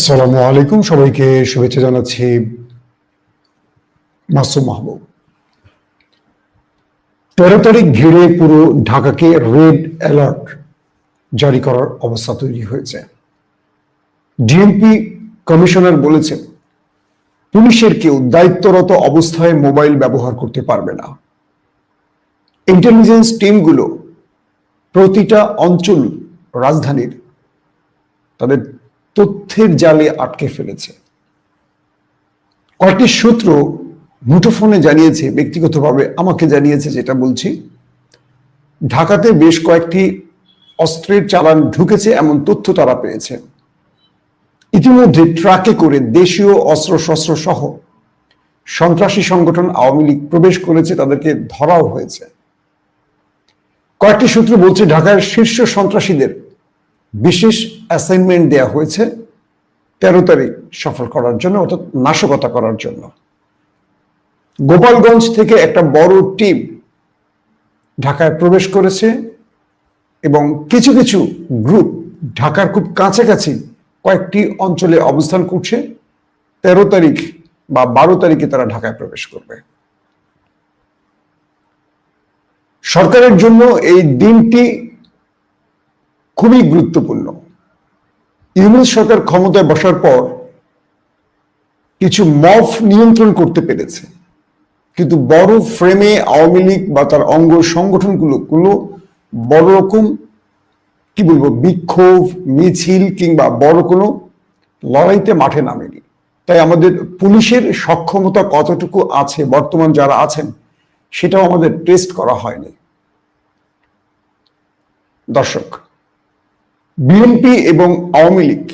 আসসালামু আলাইকুম। সবাইকে শুভেচ্ছা জানাচ্ছি মাসুম মাহবুব। তেরো তারিখ ঘিরে পুরো ঢাকাকে রেড অ্যালার্ট জারি করার অবস্থা তৈরি হয়েছে। ডিএমপি কমিশনার বলেছেন, পুলিশের কেউ দায়িত্বরত অবস্থায় মোবাইল ব্যবহার করতে পারবে না। ইন্টেলিজেন্স টিমগুলো প্রতিটা অঞ্চল রাজধানীর তাদের তথ্যের জালে আটকে ফেলেছে। কয়েকটি সূত্র মুঠোফোনে জানিয়েছে, ব্যক্তিগতভাবে আমাকে জানিয়েছে যেটা বলছি, ঢাকাতে বেশ কয়েকটি অস্ত্রের চালান ঢুকেছে, এমন তথ্য তারা পেয়েছে। ইতিমধ্যে ট্রাকে করে দেশীয় অস্ত্রশস্ত্র সহ সন্ত্রাসী সংগঠন আওয়ামী লীগ প্রবেশ করেছে, তাদেরকে ধরাও হয়েছে। কয়েকটি সূত্র বলছে, ঢাকার শীর্ষ সন্ত্রাসীদের বিশেষ অ্যাসাইনমেন্ট দেয়া হয়েছে তেরো তারিখ সফল করার জন্য, অর্থাৎ নাশকতা করার জন্য। গোপালগঞ্জ থেকে একটা বড় টিম ঢাকায় প্রবেশ করেছে এবং কিছু কিছু গ্রুপ ঢাকার খুব কাছাকাছি কয়েকটি অঞ্চলে অবস্থান করছে। তেরো তারিখ বা বারো তারিখে তারা ঢাকায় প্রবেশ করবে। সরকারের জন্য এই দিনটি খুবই গুরুত্বপূর্ণ। ইউনিট সরকার ক্ষমতায় বসার পর কিছু মফ নিয়ন্ত্রণ করতে পেরেছে। কিন্তু বড় ফ্রেমে আওয়ামী লীগ বা তার অঙ্গ সংগঠনগুলো গুলো বড় রকম, কি বলব, বিক্ষোভ, মিছিল কিংবা বড় কোনো লড়াইতে মাঠে নামেনি। তাই আমাদের পুলিশের সক্ষমতা কতটুকু আছে, বর্তমান যারা আছেন, সেটাও আমাদের টেস্ট করা হয়নি। দর্শক বিএনপি এবং আওয়ামী লীগ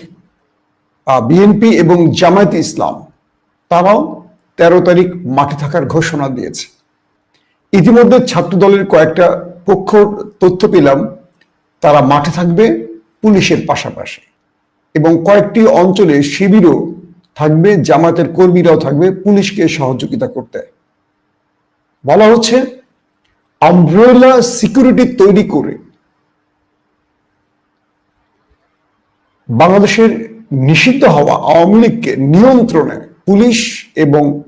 বিএনপি এবং জামায়াত ইসলাম, তারাও তেরো তারিখ মাঠে থাকার ঘোষণা দিয়েছে। ইতিমধ্যে ছাত্র দলের কয়েকটা পক্ষ তথ্য পেলাম, তারা মাঠে থাকবে পুলিশের পাশাপাশি এবং কয়েকটি অঞ্চলে শিবিরও থাকবে জামাতের কর্মীরাও থাকবে পুলিশকে সহযোগিতা করতে। বলা হচ্ছে আমব্রেলা সিকিউরিটি তৈরি করে বাংলাদেশের নিষিদ্ধ হওয়া আওয়ামী লীগকে নিয়ন্ত্রণে পুলিশ এবং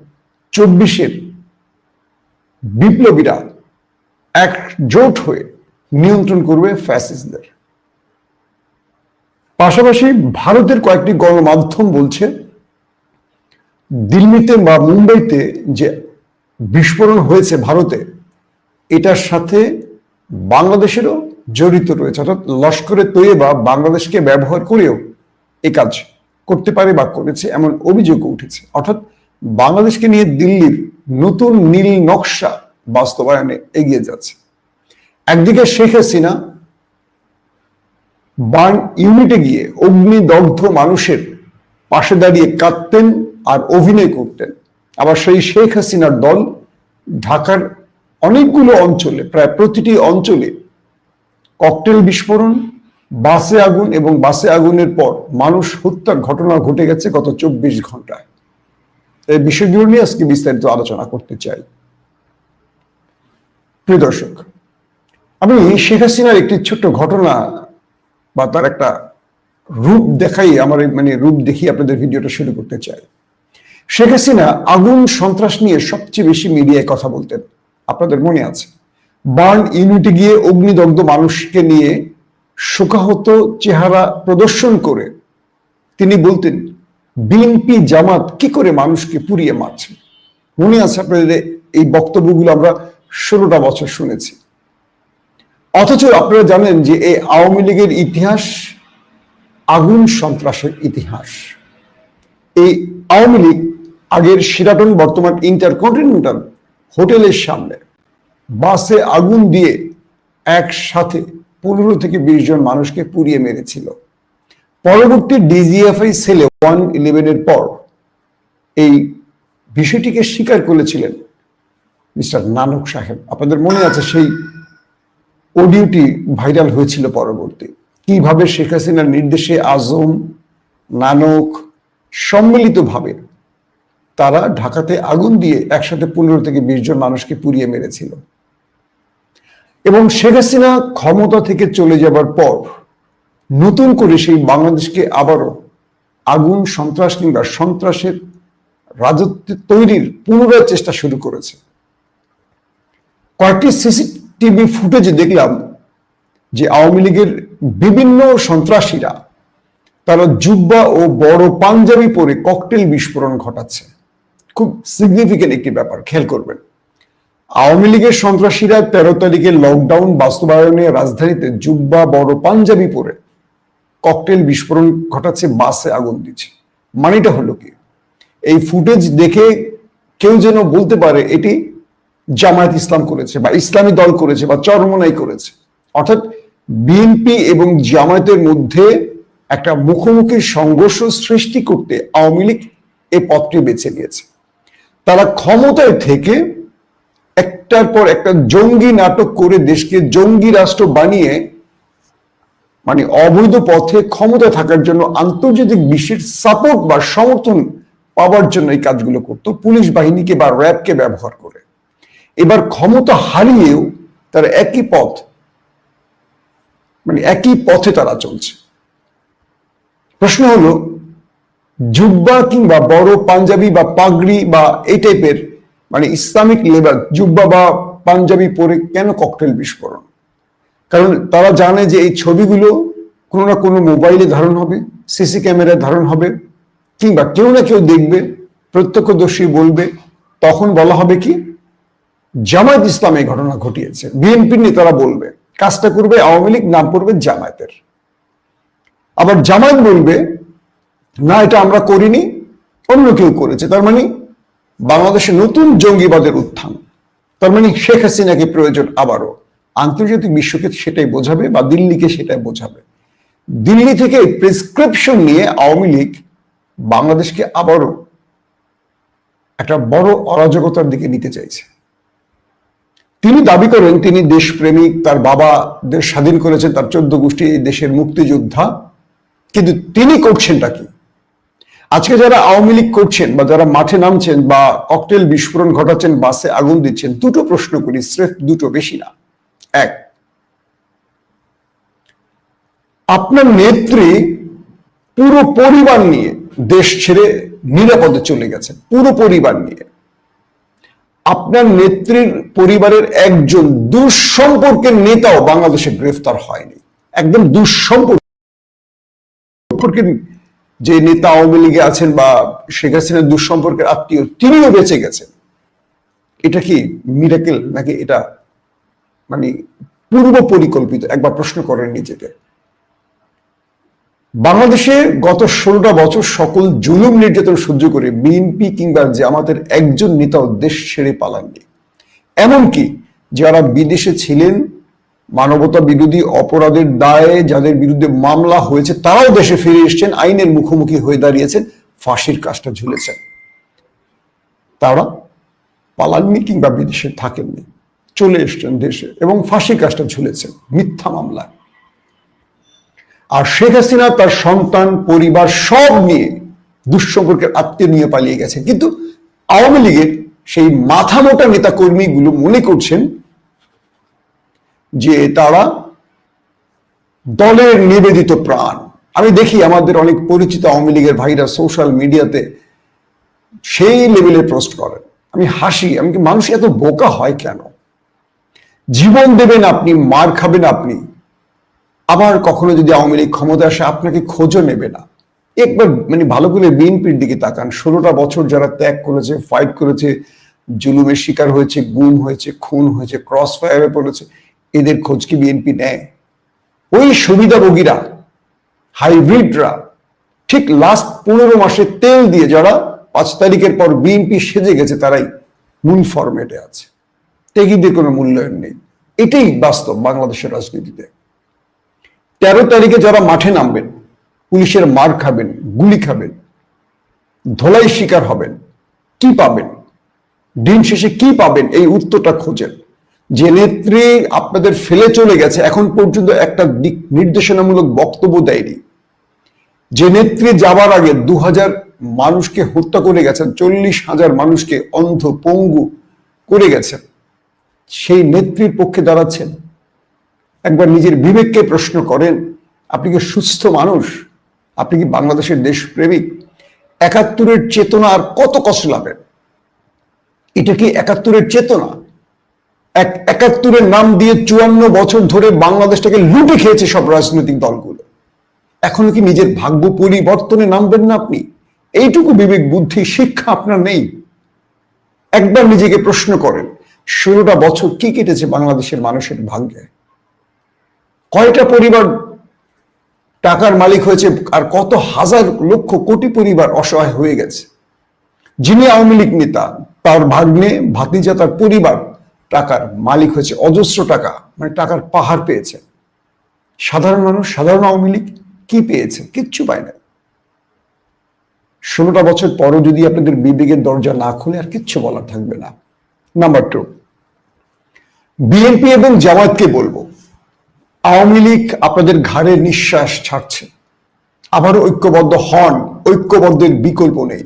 চব্বিশের বিপ্লবীরা একজোট হয়ে নিয়ন্ত্রণ করবে ফ্যাসিস্টদের। পাশাপাশি ভারতের কয়েকটি গণমাধ্যম বলছে, দিল্লিতে বা মুম্বাইতে যে বিস্ফোরণ হয়েছে ভারতে, এটার সাথে বাংলাদেশেরও জড়িত রয়েছে। অর্থাৎ লস্করে তৈবা বাংলাদেশকে ব্যবহার করেও এ কাজ করতে পারে বা করেছে এমন অভিযোগ উঠেছে। অর্থাৎ বাংলাদেশকে নিয়ে দিল্লির নতুন নীল নকশা বাস্তবায়নে এগিয়ে যাচ্ছে। একদিকে শেখ হাসিনা বার্ন ইউনিটে গিয়ে অগ্নিদগ্ধ মানুষের পাশে দাঁড়িয়ে কাঁদতেন আর অভিনয় করতেন। আবার সেই শেখ হাসিনার দল ঢাকার অনেকগুলো অঞ্চলে, প্রায় প্রতিটি অঞ্চলে ককটেল বিস্ফোরণ, বাসে আগুন এবং বাসে আগুনের পর মানুষ হত্যার ঘটনা ঘটে গেছে গত চব্বিশ ঘন্টায় এই বিষয়গুলো নিয়ে আজকে বিস্তারিত আলোচনা করতে চাই। প্রিয় দর্শক, আমি শেখ হাসিনার একটি ছোট্ট ঘটনা বা তার একটা রূপ দেখাই, আমার মানে রূপ দেখিয়ে আপনাদের ভিডিওটা শুরু করতে চাই। শেখ হাসিনা আগুন সন্ত্রাস নিয়ে সবচেয়ে বেশি মিডিয়ায় কথা বলতেন। আপনাদের মনে আছে? বার্ন ইউনিটে গিয়ে অগ্নিদগ্ধ মানুষকে নিয়ে শোকাহত চেহারা প্রদর্শন করে তিনি বলতেন, বিএনপি জামাত কি করে মানুষকে পুড়িয়ে মারছে? মনে আছে আপনাদের এই বক্তব্যগুলো আমরা ষোলোটা বছর শুনেছি। অথচ আপনারা জানেন যে এই আওয়ামী লীগের ইতিহাস আগুন সন্ত্রাসের ইতিহাস। এই আওয়ামী লীগ আগের সিরাটন বর্তমান ইন্টারকন্টিনেন্টাল হোটেলের সামনে বাসে আগুন দিয়ে একসাথে পনেরো থেকে বিশ জন মানুষকে পুড়িয়ে মেরেছিল। পরবর্তী ডিজিএফআই সেলে ওয়ান ইলেভেনের পর এই বিষয়টিকে স্বীকার করেছিলেন মিস্টার নানক সাহেব। আপনাদের মনে আছে সেই অডিওটি ভাইরাল হয়েছিল পরবর্তী। কীভাবে শেখ হাসিনার নির্দেশে আজম, নানক সম্মিলিতভাবে তারা ঢাকাতে আগুন দিয়ে একসাথে পনেরো থেকে বিশ জন মানুষকে পুড়িয়ে মেরেছিল। এবং শেখ হাসিনা ক্ষমতা থেকে চলে যাবার পর নতুন করে সেই বাংলাদেশকে আবারও আগুন, সন্ত্রাস কিংবা সন্ত্রাসের রাজত্ব তৈরির পুনরায় চেষ্টা শুরু করেছে। কয়েকটি সিসিটিভি ফুটেজে দেখলাম যে আওয়ামী লীগের বিভিন্ন সন্ত্রাসীরা তারা জুব্বা ও বড় পাঞ্জাবি পরে ককটেল বিস্ফোরণ ঘটাচ্ছে। খুব সিগনিফিকেন্ট একটি ব্যাপার, খেয়াল করবেন। আওয়ামী লীগের সন্ত্রাসীরা তেরো তারিখে লকডাউন বাস্তবায়নে রাজধানীতে জুব্বা, বড় পাঞ্জাবি পরে ককটেল বিস্ফোরণ ঘটাচ্ছে বাসে আগুন দিচ্ছে। মানেটা হলো কি? এই ফুটেজ দেখে কেউ যেন বলতে পারে এটি জামায়াত ইসলাম করেছে বা ইসলামী দল করেছে বা চরমনাই করেছে। অর্থাৎ বিএনপি এবং জামায়াতের মধ্যে একটা মুখোমুখি সংঘর্ষ সৃষ্টি করতে আওয়ামী লীগ এই পথটি বেছে নিয়েছে। তারা ক্ষমতায় থেকে একটার পর একটা জঙ্গি নাটক করে দেশকে জঙ্গি রাষ্ট্র বানিয়ে মানে অবৈধ পথে ক্ষমতা থাকার জন্য আন্তর্জাতিক বিশ্বের সাপোর্ট বা সমর্থন পাওয়ার জন্য এই কাজগুলো করত। পুলিশ বাহিনীকে বা র্যাবকে ব্যবহার করে। এবার ক্ষমতা হারিয়েও তার একই পথ মানে একই পথে তারা চলছে। প্রশ্ন হলো, জুব্বা কিংবা বড় পাঞ্জাবি বা পাগড়ি বা এই টাইপের মানে ইসলামিক লেবার, জুব্বা বা পাঞ্জাবি পরে কেন ককটেল বিস্ফোরণ? কারণ তারা জানে যে এই ছবিগুলো কোনো না কোনো মোবাইলে ধারণ হবে সিসি ক্যামেরায় ধারণ হবে, কিংবা কেউ না কেউ দেখবে, প্রত্যক্ষদর্শী বলবে, তখন বলা হবে কি, জামায়াত ইসলাম এই ঘটনা ঘটিয়েছে। বিএনপির নেতারা বলবে, কাজটা করবে আওয়ামী লীগ, নাম করবে জামায়াতের। আবার জামায়াত বলবে, না, এটা আমরা করিনি, অন্য কেউ করেছে। তার মানে বাংলাদেশে নতুন জঙ্গিবাদের উত্থান। তার মানে শেখ হাসিনাকে প্রয়োজন আবারও। আন্তর্জাতিক বিশ্বকে সেটাই বোঝাবে বা দিল্লিকে সেটাই বোঝাবে। দিল্লি থেকে প্রেসক্রিপশন নিয়ে আওয়ামী লীগ বাংলাদেশকে আবারও একটা বড় অরাজকতার দিকে নিতে চাইছে। তিনি দাবি করেন, তিনি দেশপ্রেমিক, তার বাবা দেশ স্বাধীন করেছেন, তার চোদ্দ গোষ্ঠী দেশের মুক্তিযোদ্ধা। কিন্তু তিনি করছেনটা কি? আজকে যারা আওয়ামী লীগ করছেন বা যারা মাঠে নামছেন বা ককটেল বিস্ফোরণ ঘটাচ্ছেন, বাসে আগুন দিচ্ছেন, দুটো প্রশ্ন করি, স্রেফ দুটো বেশি না। এক, আপনার নেত্রী পুরো পরিবার নিয়ে দেশ ছেড়ে নিরাপদে চলে গেছে পুরো পরিবার নিয়ে। আপনার নেত্রীর পরিবারের একজন দুঃসম্পর্কের নেতাও বাংলাদেশে গ্রেফতার হয়নি। একদম দুঃসম্পর্কের যে নেতা আওয়ামী লীগে আছেন বা শেখ হাসিনার দুঃসম্পর্কের আত্মীয়, তিনিও বেঁচে গেছেন। এটা কি মিরাকেল নাকি এটা মানে পূর্ব পরিকল্পিত একবার প্রশ্ন করেন নিজেকে। বাংলাদেশে গত ষোলোটা বছর সকল জুলুম নির্যাতন সহ্য করে বিএনপি কিংবা জামাতের একজন নেতাও দেশ ছেড়ে পালাননি। এমনকি যারা বিদেশে ছিলেন মানবতা বিরোধী অপরাধের দায়ে যাদের বিরুদ্ধে মামলা হয়েছে, তারাও দেশে ফিরে এসছেন, আইনের মুখোমুখি হয়ে দাঁড়িয়েছেন, ফাঁসির কাজটা ঝুলেছেন। তারা পালাননি কিংবা বিদেশে থাকেননি, চলে এসছেন দেশে এবং ফাঁসির কাজটা ঝুলেছেন, মিথ্যা মামলায়। আর শেখ হাসিনা তার সন্তান, পরিবার সব নিয়ে দুঃসম্পর্কের আত্মীয় নিয়ে পালিয়ে গেছে। কিন্তু আওয়ামী লীগের সেই মাথা মোটা নেতা কর্মীগুলো মনে করছেন যে তারা দলের নিবেদিত প্রাণ। আমি দেখি আমাদের অনেক পরিচিত আওয়ামী লীগের ভাইরা সোশ্যাল মিডিয়াতে সেই লেভেলে পোস্ট করেন। আমি হাসি, আমি কি মানুষ এত বোকা হয় কেন? জীবন দেবেন আপনি, মার খাবেন আপনি। আবার কখনো যদি আওয়ামী লীগ ক্ষমতা আসে, আপনাকে খোঁজও নেবে না। একবার মানে ভালো করে বিএনপির দিকে তাকান। ষোলোটা বছর যারা ত্যাগ করেছে ফাইট করেছে, জুলুমের শিকার হয়েছে, গুম হয়েছে, খুন হয়েছে ক্রস ফায়ারে পড়েছে এদের খোঁজ কি বিএনপি নেয়? ওই সুবিধাভোগীরা, হাইব্রিডরা ঠিক লাস্ট পনেরো মাসে তেল দিয়ে যারা পাঁচ তারিখের পর বিএনপি সেজে গেছে, তারাই মূল ফরম্যাটে আছে। টেকিদের কোনো মূল্যায়ন নেই। এটাই বাস্তব বাংলাদেশের রাজনীতিতে। তেরো তারিখে যারা মাঠে নামবেন, পুলিশের মার খাবেন, গুলি খাবেন, ধোলাই শিকার হবেন, কি পাবেন? দিন শেষে কি পাবেন? এই উত্তরটা খোঁজেন। যে নেত্রী আপনাদের ফেলে চলে গেছে, এখন পর্যন্ত একটা দিক নির্দেশনামূলক বক্তব্য দেয়নি। যে নেত্রী যাবার আগে দু হাজার মানুষকে হত্যা করে গেছেন, চল্লিশ হাজার মানুষকে অন্ধ পঙ্গু করে গেছেন, সেই নেত্রীর পক্ষে দাঁড়াচ্ছেন। একবার নিজের বিবেককে প্রশ্ন করেন, আপনি কি সুস্থ মানুষ? আপনি কি বাংলাদেশের দেশপ্রেমিক? একাত্তরের চেতনা আর কত কষ্ট লাভের এটা কি একাত্তরের চেতনা? এক একাত্তরের নাম দিয়ে চুয়ান্ন বছর ধরে বাংলাদেশটাকে লুটে খেয়েছে সব রাজনৈতিক দলগুলো। এখনও কি নিজের ভাগ্য পরিবর্তনে নামবেন না আপনি? এইটুকু বিবেক, বুদ্ধি, শিক্ষা আপনার নেই। একবার নিজেকে প্রশ্ন করেন, ষোলোটা বছর কি কেটেছে বাংলাদেশের মানুষের ভাগ্যে? কয়টা পরিবার টাকার মালিক হয়েছে আর কত হাজার লক্ষ কোটি পরিবার অসহায় হয়ে গেছে? যিনি আওয়ামী লীগ নেতা, তার ভাগ্নে, ভাতিজা, তার পরিবার টাকার মালিক হয়েছে, অজস্র টাকা মানে টাকার পাহাড় পেয়েছে। সাধারণ মানুষ, সাধারণ আওয়ামী লীগ কি পেয়েছে? কিচ্ছু পায় না। ষোলোটা বছর পরও যদি আপনাদের বিবেকের দরজা না খুলে, আর কিচ্ছু বলার থাকবে না। নাম্বার টু বিএনপি এবং জামায়াতকে বলব, আওয়ামী লীগ আপনাদের ঘাড়ে নিঃশ্বাস ছাড়ছে। আবারও ঐক্যবদ্ধ হন, ঐক্যবদ্ধের বিকল্প নেই।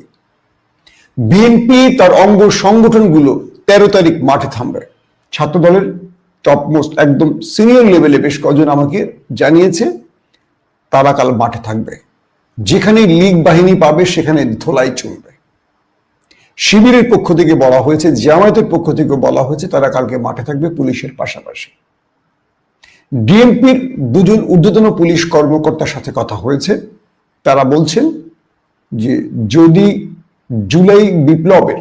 বিএনপি তার অঙ্গ সংগঠনগুলো তেরো তারিখ মাঠে থামবে। ছাত্র দলের টপমোস্ট একদম সিনিয়র লেভেলে বেশ কজন আমাকে জানিয়েছে, তারা কাল মাঠে থাকবে। যেখানে লীগ বাহিনী পাবে, সেখানে ধোলাই চলবে। শিবিরের পক্ষ থেকে বলা হয়েছে, জামায়াতের পক্ষ থেকে বলা হয়েছে, তারা কালকে মাঠে থাকবে পুলিশের পাশাপাশি। ডিএমপির দুজন ঊর্ধ্বতন পুলিশ কর্মকর্তার সাথে কথা হয়েছে। তারা বলছেন যে, যদি জুলাই বিপ্লবের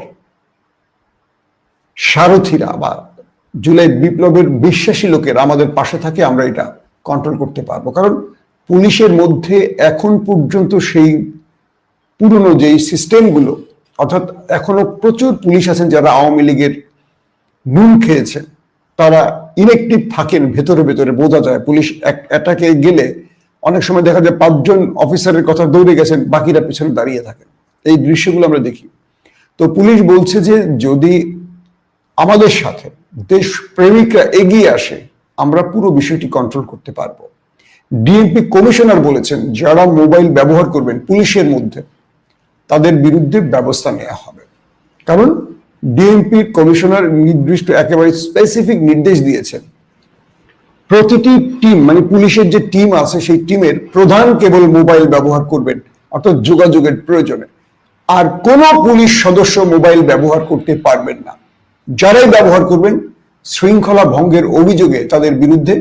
সারথীরা বা জুলাই বিপ্লবের বিশ্বাসী লোকের আমাদের পাশে থাকে, আমরা এটা কন্ট্রোল করতে পারব। কারণ পুলিশের মধ্যে এখন পর্যন্ত সেই পুরনো যেই সিস্টেমগুলো অর্থাৎ এখনও প্রচুর পুলিশ আছেন যারা আওয়ামী লীগের নুন খেয়েছেন, তারা ইনেকটিভ থাকেন, ভেতরে ভেতরে বোঝা যায়। পুলিশ অ্যাটাকে গেলে অনেক সময় দেখা যায় পাঁচজন অফিসারের কথা দৌড়ে গেছেন, বাকিরা পিছনে দাঁড়িয়ে থাকেন। এই দৃশ্যগুলো আমরা দেখি। তো পুলিশ বলছে যে যদি আমাদের সাথে দেশ প্রেমিকরা এগিয়ে আসে, আমরা পুরো বিষয়টি কন্ট্রোল করতে পারব। ডিএমপি কমিশনার বলেছেন, যারা মোবাইল ব্যবহার করবেন পুলিশের মধ্যে, তাদের বিরুদ্ধে ব্যবস্থা নেওয়া হবে। কারণ ডিএমপি কমিশনার নির্দিষ্ট একেবারে স্পেসিফিক নির্দেশ দিয়েছেন। প্রতিটি টিম মানে পুলিশের যে টিম আছে, সেই টিমের প্রধান কেবল মোবাইল ব্যবহার করবেন, অর্থাৎ যোগাযোগের প্রয়োজনে। আর কোনো পুলিশ সদস্য মোবাইল ব্যবহার করতে পারবেন না। যারাই ব্যবহার করবেন, শৃঙ্খলা ভঙ্গের অভিযোগে তাদের বিরুদ্ধে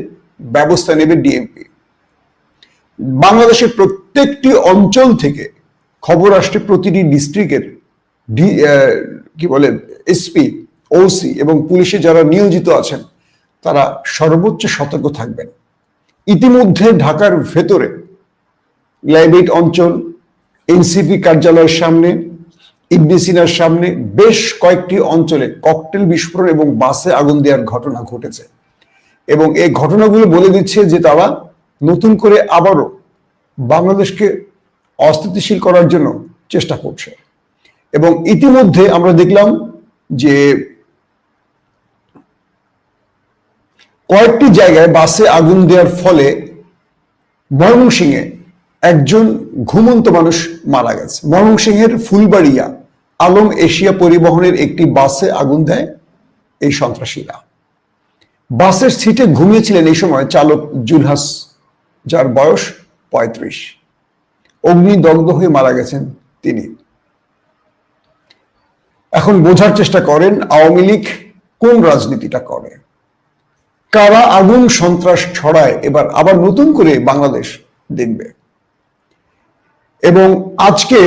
ব্যবস্থা নেবে ডিএমপি বাংলাদেশের প্রত্যেকটি অঞ্চল থেকে খবর আসছে প্রতিটি ডিস্ট্রিক্টের কি বলে এসপি ওসি এবং পুলিশে যারা নিয়োজিত আছেন, তারা সর্বোচ্চ সতর্ক থাকবেন। ইতিমধ্যে ঢাকার ভেতরে লাইব্রেট অঞ্চল এনসিপি কার্যালয়ের সামনে ইবনে সিনার সামনে বেশ কয়েকটি অঞ্চলে ককটেল বিস্ফোরণ এবং বাসে আগুন দেওয়ার ঘটনা ঘটেছে। এবং এই ঘটনাগুলো বলে দিচ্ছে যে তারা নতুন করে আবারও বাংলাদেশকে অস্থিতিশীল করার জন্য চেষ্টা করছে। এবং ইতিমধ্যে আমরা দেখলাম যে কয়েকটি জায়গায় বাসে আগুন দেওয়ার ফলে ময়মনসিংহে একজন ঘুমন্ত মানুষ মারা গেছে। ময়মনসিংহের ফুলবাড়িয়া আলম এশিয়া পরিবহনের একটি বাসে আগুন দেয় এই সন্ত্রাসীরা। বাসের সিটে ঘুমিয়েছিলেন এই সময় চালক জুলহাস, যার বয়স পঁয়ত্রিশ। অগ্নিদগ্ধ হয়ে মারা গেছেন তিনি। এখন বোঝার চেষ্টা করেন আওয়ামী লীগ কোন রাজনীতিটা করে। কারা আগুন সন্ত্রাস ছড়ায়, এবার আবার নতুন করে বাংলাদেশ দেখবে। এবং আজকে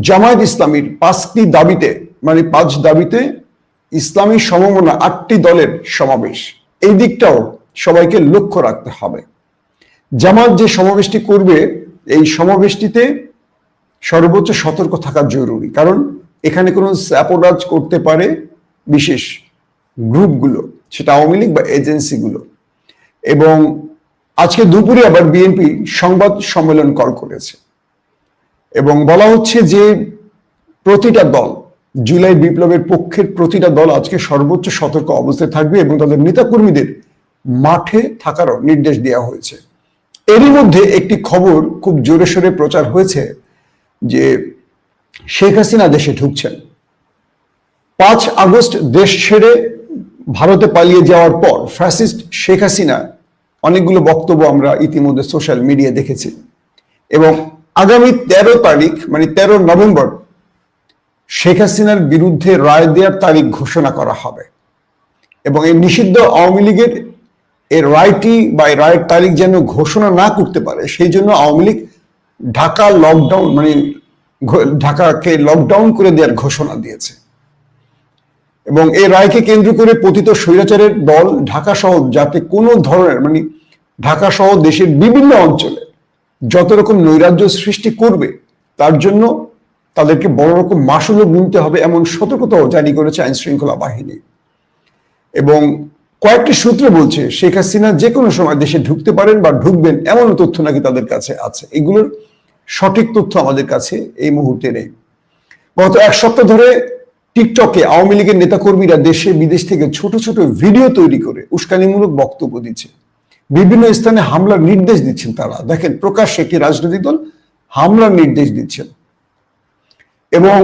জামায়াত ইসলামীর পাঁচটি দাবিতে মানে পাঁচ দাবিতে ইসলামী সমমনা আটটি দলের সমাবেশ। এই দিকটাও সবাইকে লক্ষ্য রাখতে হবে। জামাত যে সমাবেশটি করবে, এই সমাবেশটিতে সর্বোচ্চ সতর্ক থাকা জরুরি। কারণ এখানে কোনো স্যাপোরাজ করতে পারে বিশেষ গ্রুপগুলো, সেটা আওয়ামী লীগ বা এজেন্সিগুলো। এবং আজকে দুপুরে আবার বিএনপি সংবাদ সম্মেলন কল করেছে। এবং বলা হচ্ছে যে প্রতিটা দল, জুলাই বিপ্লবের পক্ষের প্রতিটা দল আজকে সর্বোচ্চ সতর্ক অবস্থায় থাকবে এবং তাদের নেতাকর্মীদের মাঠে থাকারও নির্দেশ দেওয়া হয়েছে। এরই মধ্যে একটি খবর খুব জোরে সোরে প্রচার হয়েছে যে শেখ হাসিনা দেশে ঢুকছেন। পাঁচ আগস্ট দেশ ছেড়ে ভারতে পালিয়ে যাওয়ার পর ফ্যাসিস্ট শেখ হাসিনা, অনেকগুলো বক্তব্য আমরা ইতিমধ্যে সোশ্যাল মিডিয়া দেখেছি এবং আগামী তেরো তারিখ মানে তেরো নভেম্বর, শেখ হাসিনার বিরুদ্ধে রায় দেওয়ার তারিখ ঘোষণা করা হবে। এবং এই নিষিদ্ধ আওয়ামী লীগের এই রায়টি বা এই রায়ের তারিখ যেন ঘোষণা না করতে পারে, সেই জন্য আওয়ামী লীগ ঢাকা লকডাউন মানে ঢাকাকে লকডাউন করে দেওয়ার ঘোষণা দিয়েছে। এবং এই রায়কে কেন্দ্র করে পতিত স্বৈরাচারের দল ঢাকা সহ যাতে কোনো ধরনের মানে ঢাকা সহ দেশের বিভিন্ন অঞ্চলে যত রকম নৈরাজ্য সৃষ্টি করবে, তার জন্য তাদেরকে বড় রকম মাসুলও গুনতে হবে এমন সতর্কতাও জারি করেছে আইন শৃঙ্খলা বাহিনী। এবং কয়েকটি সূত্র বলছে, শেখ হাসিনা যে কোনো সময় দেশে ঢুকতে পারেন বা ঢুকবেন এমন তথ্য নাকি তাদের কাছে আছে। এগুলোর সঠিক তথ্য আমাদের কাছে এই মুহূর্তে নেই। গত এক সপ্তাহ ধরে টিকটকে আওয়ামী লীগের নেতাকর্মীরা দেশে বিদেশ থেকে ছোট ছোট ভিডিও তৈরি করে উস্কানিমূলক বক্তব্য দিচ্ছে। বিভিন্ন স্থানে হামলার নির্দেশ দিচ্ছেন তারা। দেখেন, প্রকাশ্যে একটি রাজনৈতিক দল হামলার নির্দেশ দিচ্ছেন। এবং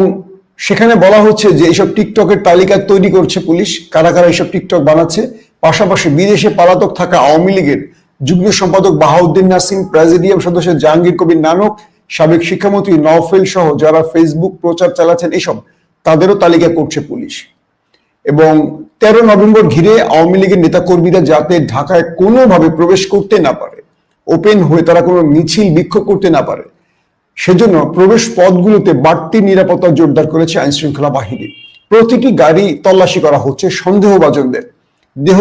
সেখানে বলা হচ্ছে যে এইসব টিকটকের তালিকা তৈরি করছে পুলিশ, কারা কারা এইসব টিকটক বানাচ্ছে। পাশাপাশি বিদেশে পলাতক থাকা আওয়ামী লীগের যুগ্ম সম্পাদক বাহাউদ্দিন নাসিম, প্রেসিডিয়াম সদস্য জাহাঙ্গীর কবির নানক, সাবেক শিক্ষামন্ত্রী নওফেল সহ যারা ফেসবুক প্রচার চালাচ্ছেন, এসব তাদেরও তালিকা করছে পুলিশ। এবং তেরো নভেম্বর ঘিরে আওয়ামী লীগের নেতাকর্মীরা যাতে ঢাকায় কোনোভাবে প্রবেশ করতে না পারে ওপেন হয়ে তারা কোনো মিছিল, বিক্ষোভ করতে না পারে, সেজন্য প্রবেশ পথগুলোতে বাড়তি নিরাপত্তা জোরদার করেছে আইনশৃঙ্খলা বাহিনী। প্রতিটি গাড়ি তল্লাশি করা হচ্ছে সন্দেহভাজনদের। দেহ